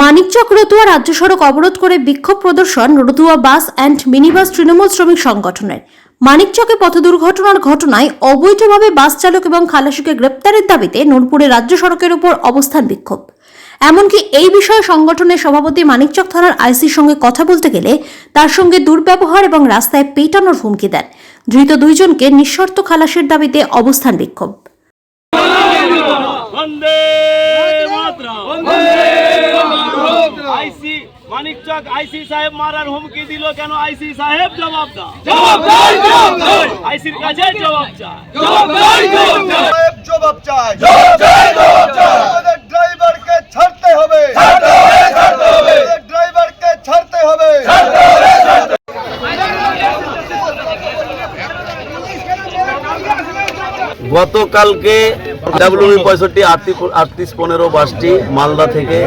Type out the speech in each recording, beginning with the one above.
মানিকচক রতুয়া রাজ্য সড়ক অবরোধ করে বিক্ষোভ প্রদর্শন Ratua bus and minibus Trinamool শ্রমিক সংগঠনের। মানিকচকে পথ দুর্ঘটনার ঘটনায় অবৈধভাবে বাস চালক এবং খালাসিকে গ্রেপ্তারের দাবিতে নূরপুরে রাজ্য সড়কের উপর অবস্থান বিক্ষোভ। এমনকি এই বিষয়ে সংগঠনের সভাপতি মানিকচক থানার আইসির সঙ্গে কথা বলতে গেলে তার সঙ্গে দুর্ব্যবহার এবং রাস্তায় পেটানোর হুমকি দেন। ধৃত দুইজনকে নিঃশর্ত খালাসের দাবিতে অবস্থান বিক্ষোভ। আইসি মানিকচক আইসি সাহেব মারার হুমকি দিল কেন আইসি সাহেব? জবাব দাও। আইসির কাছে জবাব চাই সাহেব জবাব চাই আমাদের ড্রাইভারকে ছাড়তে হবে আমাদের ড্রাইভারকে ছাড়তে হবে গতকালকে ডাব্লিউবি পঁয়ষট্টি আটত্রিশ আটত্রিশ পনেরো বাসটি মালদা থেকে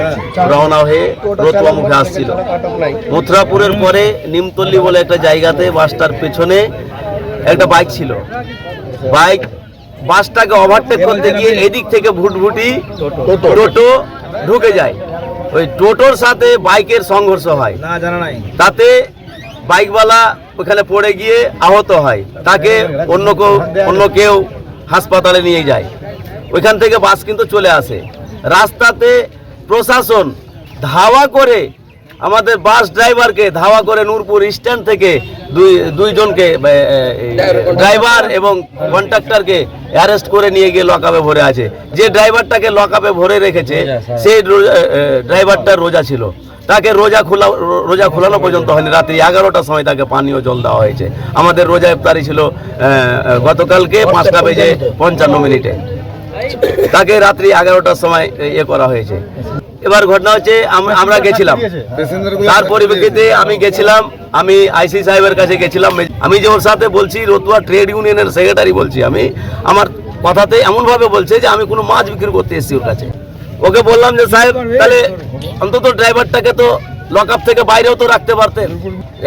রওনা হয়ে রতুয়া মুখে আসছিল। মথুরাপুরের পরে নিমতল্লি বলে একটা জায়গাতে বাসটার পেছনে একটা বাইক ছিল। বাইক বাসটাকে ওভারটেক করতে গিয়ে এদিক থেকে ভুটভুটি টোটো। ঢুকে যায়। ওই টোটোর সাথে বাইকের সংঘর্ষ হয়। তাতে বাইকওয়ালা ওখানে পড়ে গিয়ে আহত হয়। তাকে অন্য কেউ অন্য কেউ হাসপাতালে নিয়ে যায়। ওইখান থেকে বাস কিন্তু চলে আসে। রাস্তাতে প্রশাসন ধাওয়া করে আমাদের বাস ড্রাইভারকে ধাওয়া করে নূরপুর স্ট্যান্ড থেকে দুই দুইজনকে ড্রাইভার এবং কন্ট্রাক্টরকে অ্যারেস্ট করে নিয়ে গিয়ে লকআপে ভরে আছে। যে ড্রাইভারটাকে লকআপে ভরে রেখেছে সেই রো- এ, এ, ড্রাইভারটা রোজা ছিল। তাকে রোজা খোলা রোজা খোলানো পর্যন্ত হয়নি। রাত্রি এগারোটার সময় তাকে পানীয় জল দেওয়া হয়েছে। আমাদের রোজা ইফতারি ছিল গতকালকে পাঁচটা বেজে পঞ্চান্ন মিনিটে। তাকে রাত্রি এগারোটার সময় ইয়ে করা হয়েছে। এবার ঘটনা হচ্ছে আমরা গেছিলাম। তার পরিপ্রেক্ষিতে আমি গেছিলাম আমি আইসি সাহেবের কাছে গেছিলাম। আমি যে ওর সাথে বলছি রতুয়া ট্রেড ইউনিয়নের সেক্রেটারি বলছি। আমি আমার কথাতে এমনভাবে বলছে যে আমি কোনো মাছ বিক্রি করতে এসেছি ওর কাছে। ওকে বললাম যে সাহেব তাহলে অন্তত ড্রাইভারটাকে তো লক আপ থেকে বাইরেও তো রাখতে পারতেন।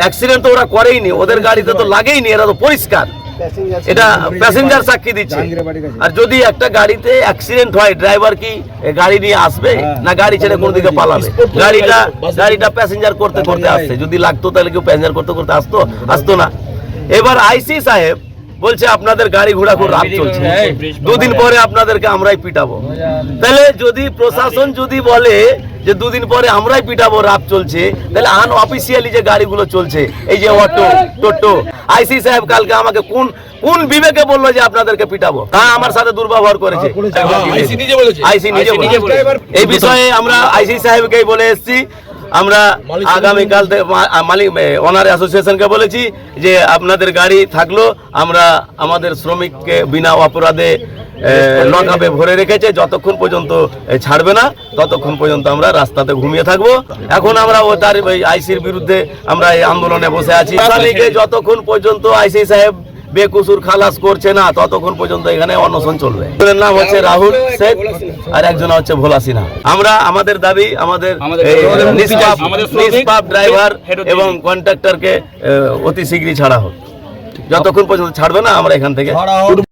অ্যাক্সিডেন্ট তো ওরা করেইনি ওদের গাড়িতে তো লাগেইনি এরা তো পরিষ্কার। এটা প্যাসেঞ্জার সাক্ষী দিচ্ছে। আর যদি একটা গাড়িতে অ্যাক্সিডেন্ট হয় ড্রাইভার কি গাড়ি নিয়ে আসবে? না গাড়ি ছেড়ে কোন দিকে পালাবে? গাড়িটা গাড়িটা প্যাসেঞ্জার করতে করতে আসছে। যদি লাগতো তাহলে কেউ প্যাসেঞ্জার করতে করতে আসতো আসতো না। এবার আইসি সাহেব বলছে আপনাদের গাড়ি ঘোড়া খুব রাত চলছে। দুদিন পরে আপনাদেরকে আমরাই পিটাবো। তাহলে যদি প্রশাসন যদি বলে যে দুদিন পরে আমরাই পিটাবো রাত চলছে তাহলে আন অফিসিয়ালি যে গাড়িগুলো চলছে এই যে অটো টোটো আইসি সাহেব কালকে আমাকে কোন কোন বিবেকে বলল যে আপনাদেরকে পিটাবো? হ্যাঁ আমার সাথে দুর্ব্যবহার করেছে। আইসি নিজে বলেছে। আইসি নিজে বলেছে। এই বিষয়ে আমরা আইসি সাহেবকেই বলে এসেছি। আমরা আগামীকাল মালিক ওনার অ্যাসোসিয়েশনকে বলেছি যে আপনাদের গাড়ি থাকল আমরা আমাদের শ্রমিককে বিনা অপরাধে লক আপে ভরে রেখেছে যতক্ষণ পর্যন্ত ছাড়বে না ততক্ষণ পর্যন্ত আমরা রাস্তাতে ঘুমিয়ে থাকব। এখন আমরা ও তার আইসির বিরুদ্ধে আমরা এই আন্দোলনে বসে আছি। যতক্ষণ পর্যন্ত আইসি সাহেব বেকসুর খালাস করছে না ততক্ষণ পর্যন্ত এখানে অনশন চলবে। একজনের নাম হচ্ছে রাহুল শেখ আর একজন হচ্ছে ভোলা সিনহা। আমরা আমাদের দাবি আমাদের নিষ্পাপ ড্রাইভার এবং কন্ট্রাক্টরকে অতি শীঘ্রই ছাড়া হোক। যতক্ষণ পর্যন্ত ছাড়বে না আমরা এখান থেকে